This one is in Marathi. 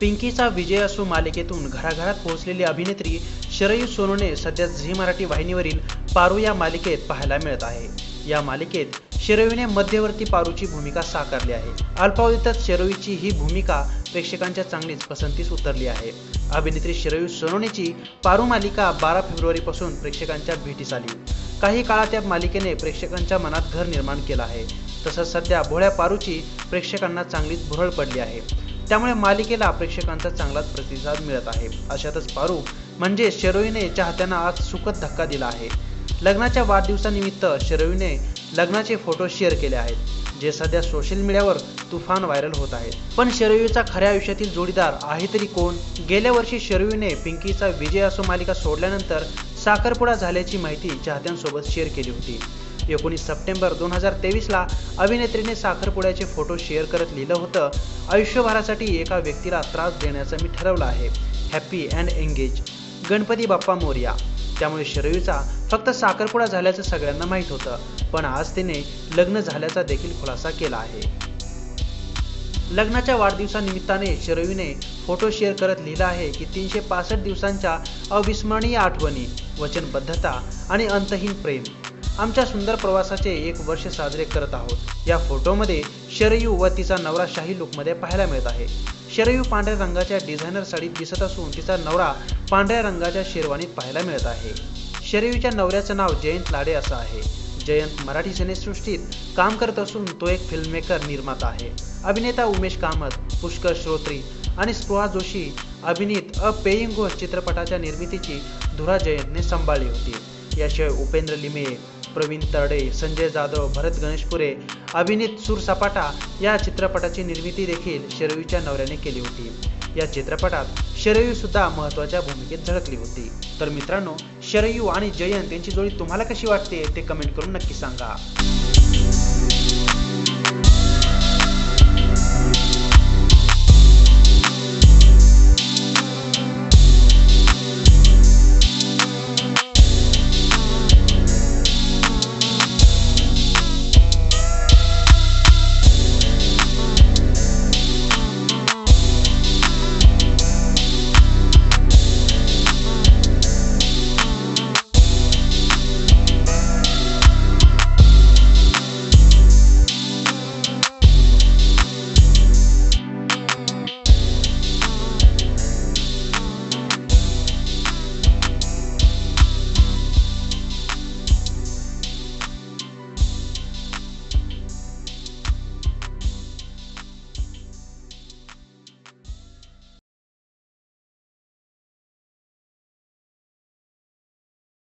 पिंकीचा विजय असो मालिकेतून घराघरात पोहोचलेली अभिनेत्री शरयू सोनूने सध्या झी मराठी वाहिनीवरील पारू या मालिकेत पाहायला मिळत आहे. या मालिकेत शरयूने मध्यवर्ती पारूची भूमिका साकारली आहे. अल्पावधीतच शरयूची ही भूमिका प्रेक्षकांच्या चांगलीच पसंतीस उतरली आहे. अभिनेत्री शरयू सोनोनेची पारू मालिका बारा फेब्रुवारीपासून प्रेक्षकांच्या भेटीस आली. काही काळात या मालिकेने प्रेक्षकांच्या मनात घर निर्माण केलं आहे. तसंच सध्या भोळ्या पारूची प्रेक्षकांना चांगलीच भुरळ पडली आहे. त्यामुळे मालिकेला प्रेक्षकांचा चांगलाच प्रतिसाद मिळत आहे. अशातच पारू म्हणजे शरयूने चाहत्यांना आज सुखद धक्का दिला आहे. लग्नाच्या वाढदिवसानिमित्त शरयूने लग्नाचे फोटो शेअर केले आहेत जे सध्या सोशल मीडियावर तुफान व्हायरल होत आहेत. पण शरयूचा खऱ्या आयुष्यातील जोडीदार आहे तरी कोण? गेल्या वर्षी शरयूने पिंकीचा विजय असो मालिका सोडल्यानंतर साखरपुडा झाल्याची माहिती चाहत्यांसोबत शेअर केली होती. एकोणीस सप्टेंबर दोन हजार तेवीसला अभिनेत्रीने साखरपुड्याचे फोटो शेअर करत लिहिलं होतं आयुष्यभरासाठी एका व्यक्तीला त्रास देण्याचं मी ठरवलं आहे. Happy and engage. Ganpati Bappa Morya. त्यामुळे शरयूचा फक्त साखरपुडा झाल्याचं सगळ्यांना माहीत होतं. पण आज तिने लग्न झाल्याचा देखील खुलासा केला आहे. लग्नाच्या वाढदिवसानिमित्ताने शरयूने फोटो शेअर करत लिहिला आहे की तीनशे पासष्ट दिवसांच्या अविस्मरणीय आठवणी वचनबद्धता आणि अंतहीन प्रेम आमच्या सुंदर प्रवासाचे एक वर्ष साजरे करत आहोत. या फोटोमध्ये शरयू व तिचा नवरा शाही लुकमध्ये पाहायला मिळत आहे. शरयू पांढऱ्या रंगाच्या डिझायनर साडीत दिसत असून तिचा नवरा पांढऱ्या रंगाच्या शेरवानीत पाहायला मिळत आहे. शरयूच्या नवऱ्याचं नाव जयंत लाडे असं आहे. जयंत मराठी सिनेसृष्टीत काम करत असून तो एक फिल्ममेकर निर्माता आहे. अभिनेता उमेश कामत पुष्कर श्रोत्री आणि स्पृहा जोशी अभिनीत अ पेईंग घोष चित्रपटाच्या निर्मितीची धुरा जयंतने सांभाळली होती. याशिवाय उपेंद्र लिमे प्रवीण तरडे संजय जाधव भरत गणेशपुरे अभिनीत सुरसपाटा या चित्रपटाची निर्मिती देखील शेरवीच्या नवऱ्याने केली होती. या चित्रपटात शरयू सुद्धा महत्त्वाच्या भूमिकेत झळकली होती. तर मित्रांनो शरयू आणि जयंत यांची जोडी तुम्हाला कशी वाटते ते कमेंट करून नक्की सांगा.